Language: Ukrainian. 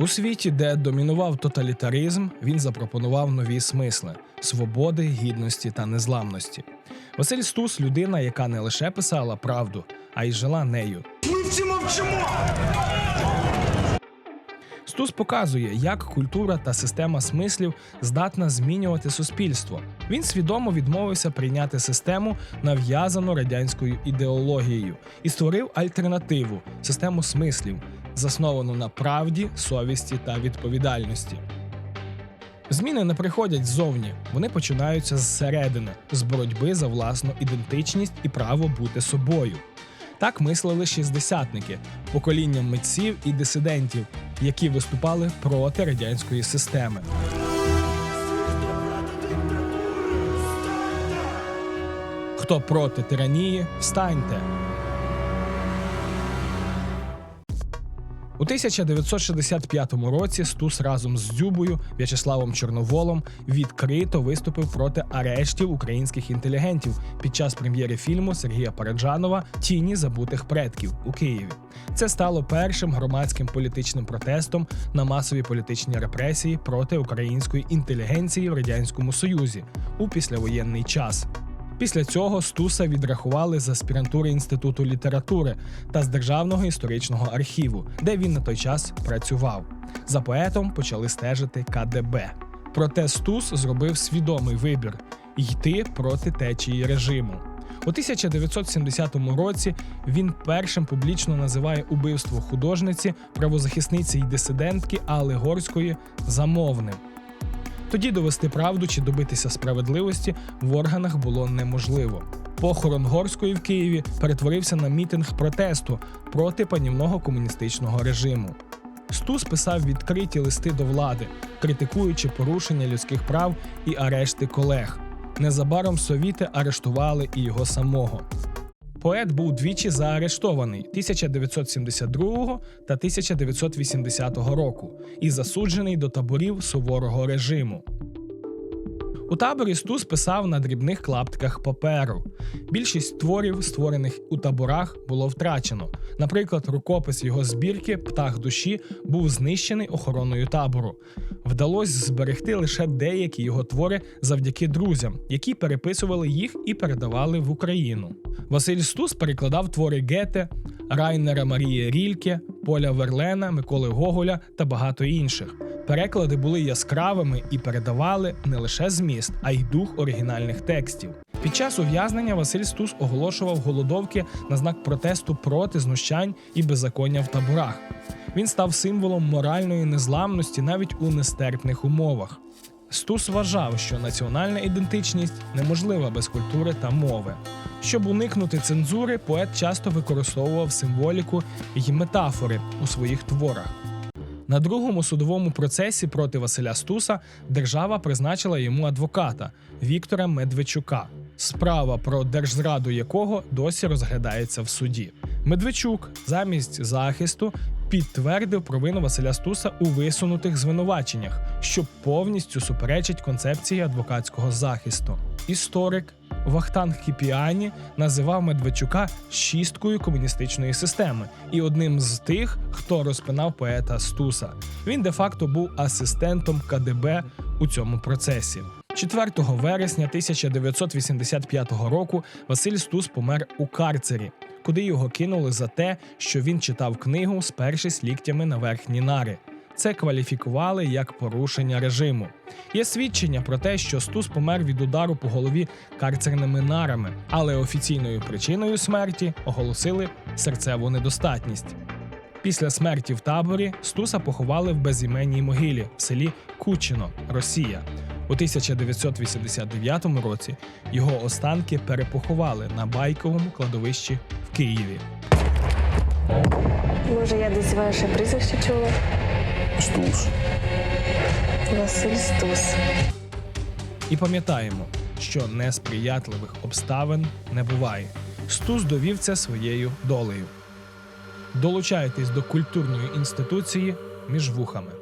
У світі, де домінував тоталітаризм, він запропонував нові смисли свободи, гідності та незламності. Василь Стус людина, яка не лише писала правду, а й жила нею. Ми всі мовчимо! Стус показує, як культура та система смислів здатна змінювати суспільство. Він свідомо відмовився прийняти систему, нав'язану радянською ідеологією, і створив альтернативу систему смислів, засновану на правді, совісті та відповідальності. Зміни не приходять ззовні, вони починаються зсередини, з боротьби за власну ідентичність і право бути собою. Так мислили шістдесятники, покоління митців і дисидентів, які виступали проти радянської системи. Хто проти тиранії, встаньте. У 1965 році Стус разом з Дзюбою В'ячеславом Чорноволом відкрито виступив проти арештів українських інтелігентів під час прем'єри фільму Сергія Параджанова Тіні забутих предків у Києві. Це стало першим громадським політичним протестом на масові політичні репресії проти української інтелігенції в радянському союзі у післявоєнний час. Після цього Стуса відрахували з аспірантури інституту літератури та з державного історичного архіву, де він на той час працював. За поетом почали стежити КДБ. Проте Стус зробив свідомий вибір йти проти течії режиму. У 1970 році він першим публічно називає убивство художниці, правозахисниці й дисидентки Алли Горської замовним. Тоді довести правду чи добитися справедливості в органах було неможливо. Похорон Горської в Києві перетворився на мітинг протесту проти панівного комуністичного режиму. Стус писав відкриті листи до влади, критикуючи порушення людських прав і арешти колег. Незабаром совіти арештували і його самого. Поет був двічі заарештований 1972 та 1980 року і засуджений до таборів суворого режиму. У таборі Стус писав на дрібних клаптиках паперу. Більшість творів, створених у таборах, було втрачено. Наприклад, рукопис його збірки Птах душі був знищений охороною табору. Вдалося зберегти лише деякі його твори завдяки друзям, які переписували їх і передавали в Україну. Василь Стус перекладав твори Гете, Райнера Марії Рільке, Поля Верлена, Миколи Гоголя та багато інших. Переклади були яскравими і передавали не лише зміст, а й дух оригінальних текстів. Під час ув'язнення Василь Стус оголошував голодовки на знак протесту проти знущань і беззаконня в таборах. Він став символом моральної незламності навіть у нестерпних умовах. Стус вважав, що національна ідентичність неможлива без культури та мови. Щоб уникнути цензури, поет часто використовував символіку і метафори у своїх творах. На другому судовому процесі проти Василя Стуса держава призначила йому адвоката Віктора Медведчука, справа про держзраду якого досі розглядається в суді. Медведчук замість захисту підтвердив провину Василя Стуса у висунутих звинуваченнях, що повністю суперечить концепції адвокатського захисту. Історик Вахтанг Кіпіані називав Медведчука шісткою комуністичної системи і одним з тих, хто розпинав поета Стуса. Він де-факто був асистентом КДБ у цьому процесі. 4 вересня 1985 року Василь Стус помер у карцері, куди його кинули за те, що він читав книгу, спершись ліктями на верхні нари. Це кваліфікували як порушення режиму. Є свідчення про те, що Стус помер від удару по голові карцерними нарами, але офіційною причиною смерті оголосили серцеву недостатність. Після смерті в таборі Стуса поховали в безіменній могилі в селі Кучино, Росія. У 1989 році його останки перепоховали на байковому кладовищі в Києві. Може, я десь ваше прізвище чула? Стус. Василь Стус. І пам'ятаємо, що несприятливих обставин не буває. Стус довів це своєю долею. Долучайтесь до культурної інституції між вухами.